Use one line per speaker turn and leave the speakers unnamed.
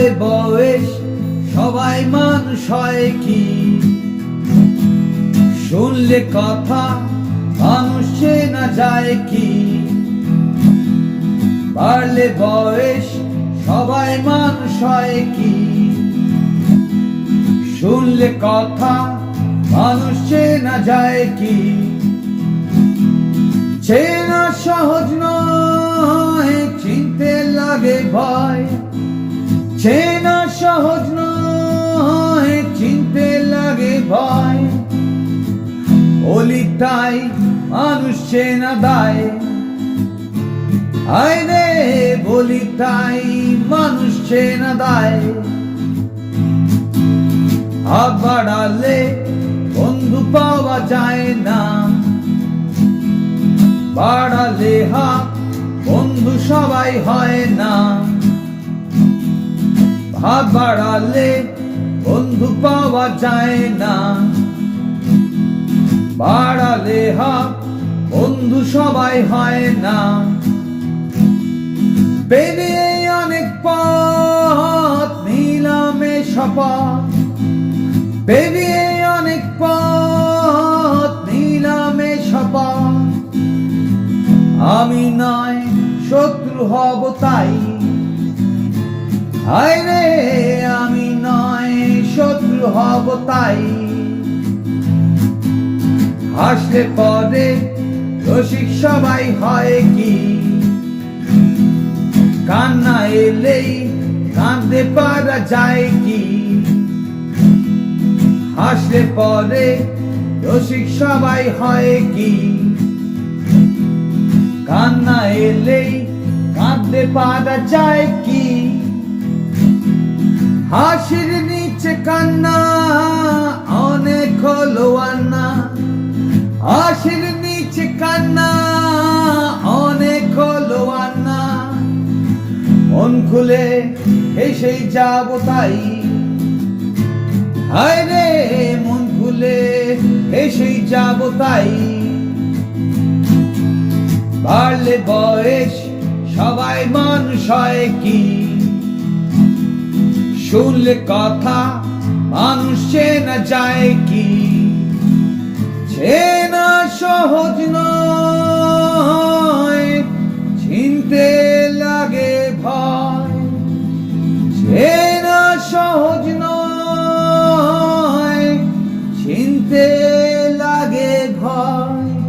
বাড়লে বয়স, সবাই মানুষ হয় কি? শুনলে কথা, মানুষ না যায় কি? বাড়লে বয়স, সবাই মানুষ হয় কি? শুনলে কথা, মানুষ না যায় কি? চেনা সহজ নয়, চিনতে লাগে ভয়। চেনা সহজ নয়, চিনতে লাগে ভয়। ওলি তাই মানুষ চেনা দায়। আয় রে বলি তাই মানুষ চেনা দায়। হাত বাড়ালে বন্ধু পাওয়া যায় না। বাড়ালে হাত বন্ধু সবাই হয় না। হাত বাড়ালে বন্ধু পাওয়া যায় না। বাড়ালে হাত বন্ধু সবাই হয় না। পেরিয়ে অনেক পথ, নিলামে শপথ। পেরিয়ে অনেক পথ, নিলামে শপথ। আমি নয়, শত্রু হব তাই। হায় রে হব তাই। হাসলে পরে রসিক সবাই হয় কি? কান্না এলেই কাঁদতে পারা যায় কি? হাসলে পরে রসিক সবাই হয় কি? কান্না এলেই কাঁদতে পারা যায় কি? হাসির নিচে কান্না, অনেক হলো আন্না। হাসির নিচে কান্না, অনেক হলো আন্না। মন খুলে এসেই যাব তাই। হায় রে, মন খুলে এসেই যাব তাই। বাড়লে বয়স, সবাই মানুষ হয় কি? শুনলে কথা মানুষে না যায় কি? না সহজ নয়, চিনতে লাগে ভয়। না সহজ নয়, চিনতে লাগে ভয়।